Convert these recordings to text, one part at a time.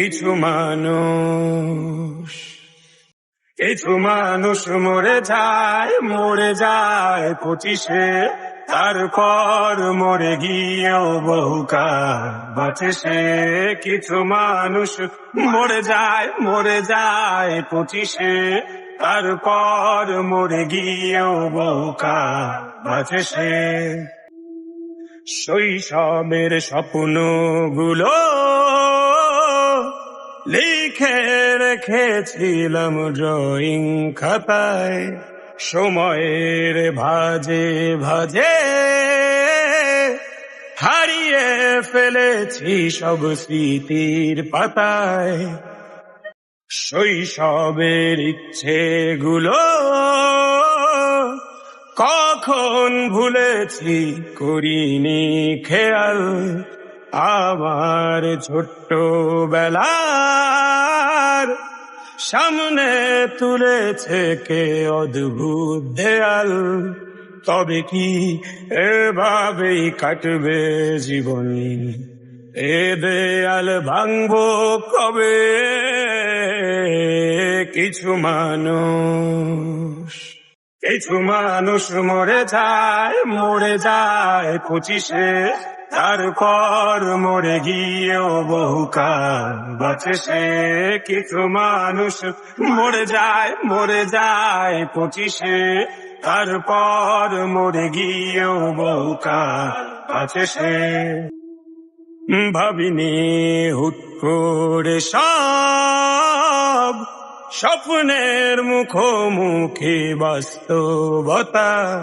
কিছু মানুষ কিছু মানুষ মরে যায় মরে যায় পঁচিশে। তারপর মরে গিয়েও বহুকাল বাঁচে সে। কিছু মানুষ মরে যায় মরে যায় পঁচিশে। তারপর মরে গিয়েও বহুকাল বাঁচে সে। শৈশবের স্বপ্নগুলো লিখে রেখেছিলাম ড্রয়িং খাতায় সময়ের ভাজে ভাজে। হারিয়ে ফেলেছি সব স্মৃতির পাতায়। শৈশবের ইচ্ছেগুলো কখন ভুলেছি করিনি খেয়াল। আমার ছোট্ট বেলার সামনে তুলেছে কে অদ্ভুত দেয়াল। তবে কি এভাবেই কাটবে জীবন? এ দেয়াল ভাঙবো কবে? কিছু মানুষ কিছু মানুষ মরে যায় মরে যায় পঁচিশে তারপর মরে গিয়েও বহুকাল বাঁচে সে কিছু মানুষ। মরে যায় মরে যায় পঁচিশে। তারপর মরে গিয়েও বহুকাল বাঁচে সে। ভাবিনি হুট করে সব স্বপ্নের মুখোমুখি বাস্তবতা।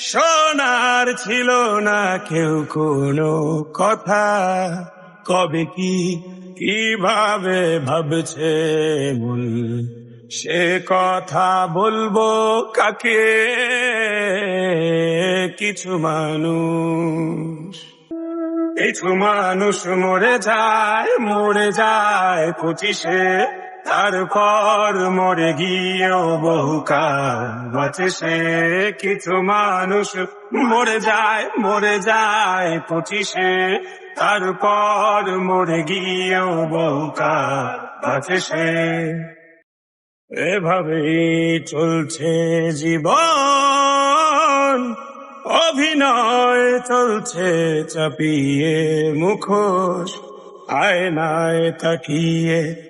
শোনার ছিল না কেউ কোনো কথা। কবে কি, কীভাবে ভাবছে মন, সে কথা বলব কাকে? কিছু মানুষ কিছু মানুষ মরে যায় মরে যায় পঁচিশে তারপর মরে গিয়েও বহুকাল বাঁচে সে কিছু মানুষ। মরে যায় মরে যায় পঁচিশে। তারপর মরে গিয়েও বহুকাল বাঁচে সে। এভাবেই চলছে জীবন। অভিনয় চলছে, চাপিয়ে মুখোশ। আয়নায় তাকিয়ে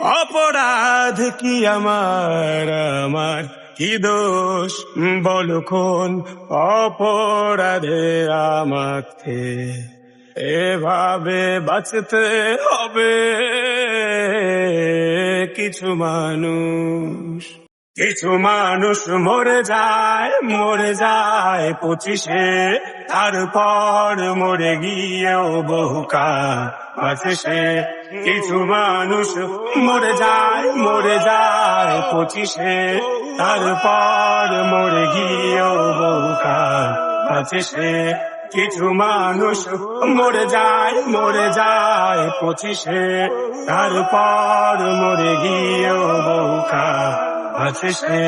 অপরাধ কি আমার আমার? কি দোষ? বলুন অপরাধে আমাকে এভাবে বাঁচতে হবে কিছু মানুষ। কিছু মানুষ মরে যায় মরে যায় পঁচিশে। তারপর মরে গিয়েও বহুকাল বাঁচে সে। কিছু মানুষ মরে যায় মরে যায় পঁচিশে। তারপর মরে গিয়েও বাঁচে সে কিছু মানুষ মরে যায় মরে যায় পঁচিশে। তারপর মরে গিয়েও আছে সে